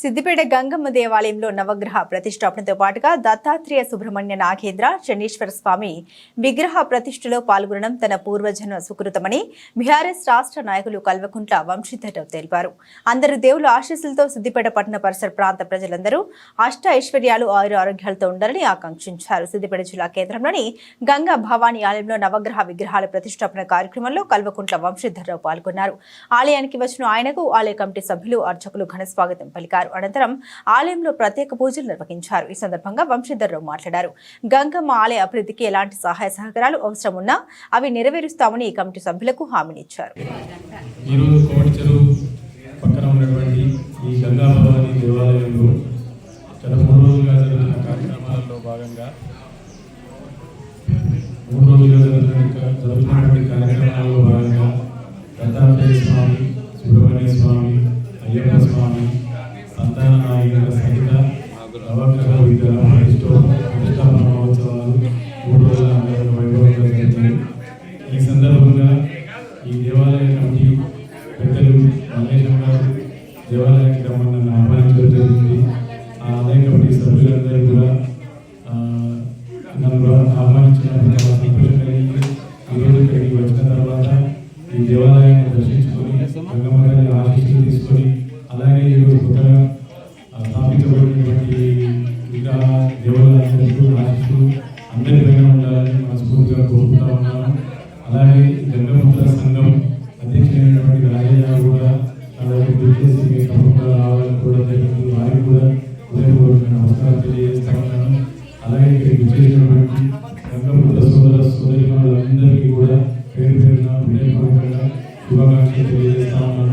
సిద్దిపేట గంగమ్మ దేవాలయంలో నవగ్రహ ప్రతిష్టాపనతో పాటుగా దత్తాత్రేయ సుబ్రహ్మణ్య నాగేంద్ర శనీశ్వర స్వామి విగ్రహ ప్రతిష్ఠలో పాల్గొనడం తన పూర్వజన్మ సుకృతమని బీఆర్ఎస్ రాష్ట్ర నాయకులు కల్వకుంట్ల వంశీధరరావు తెలిపారు. అందరు దేవుల ఆశీస్సులతో సిద్దిపేట పట్టణ పరిసర ప్రాంత ప్రజలందరూ అష్ట ఐశ్వర్యాలు ఆయుర ఆరోగ్యాలతో ఉండాలని ఆకాంక్షించారు. సిద్దిపేట జిల్లా కేంద్రంలోని గంగా భవానీ ఆలయంలో నవగ్రహ విగ్రహాల ప్రతిష్టాపన కార్యక్రమంలో కల్వకుంట్ల వంశీధరరావు పాల్గొన్నారు. ఆలయానికి వచ్చిన ఆయనకు ఆలయ కమిటీ సభ్యులు అర్చకులు ఘన స్వాగతం చేశారు అనంతరం ఆలయంలో ప్రత్యేక పూజలు నిర్వహించారు. ఈ సందర్భంగా వంశీధర్రావు మాట్లాడారు. గంగమ్మ ఆలయ అభివృద్ధికి ఎలాంటి సహాయ సహకారాలు అవసరం ఉన్నా అవి నెరవేరుస్తామని ఈ కమిటీ సభ్యులకు హామీనిచ్చారు ఈరోజు పక్కన ఉన్నటువంటి ఈ దేవాలయంలో గత మూడు రోజులుగా కార్యక్రమాలలో భాగంగా మూడు రోజులుగా జరుగుతున్నటువంటి కార్యక్రమాలలో భాగంగా దత్తాత్రేయ స్వామి సుబ్రహ్మణ్య స్వామి అయ్యప్ప స్వామి నాయకుల సహిత నవగ్రహ విగ్రహ ప్రతిష్ఠో ప్రతిష్టాపన మహోత్సవాలు మూడు రోజుల అంగరంగ వైభవంగా జరిగాయి ఈ సందర్భంగా ఈ దేవాలయ కమిటీ పెద్దలు మల్లేశం గారు దేవాలయానికి రమ్మని నన్ను ఆహ్వానించడం జరిగింది. ఆ ఆలయ కమిటీ సభ్యులందరూ కూడా నన్ను ఆహ్వానించినందుకు చాలా సంతోషం కలిగింది. ఈరోజు ఇక్కడికి వచ్చిన తర్వాత ఈ దేవాలయాన్ని దర్శించుకొని గంగమ్మ అందరి పైన ఉండాలని మనస్ఫూర్తిగా కోరుకుంటా ఉన్నాను. అలాగే గంగముద్ర సంఘం అధ్యక్షులైనటువంటి రాజయ్య కూడా అలాగే విజయసి తప్పకుండా రావాలని కూడా జరిగింది. వారికి కూడా హృదయపూర్వక నమస్కారం తెలియజేస్తా ఉన్నాను. అలాగే ఇక్కడికి విచ్చేసినటువంటి గంగముద్ర సోదర సోదరి సోదరిమణులందరికీ కూడా పేరు పేరున హృదయపూర్వకంగా శుభాకాంక్షలు తెలియజేస్తా ఉన్నాను.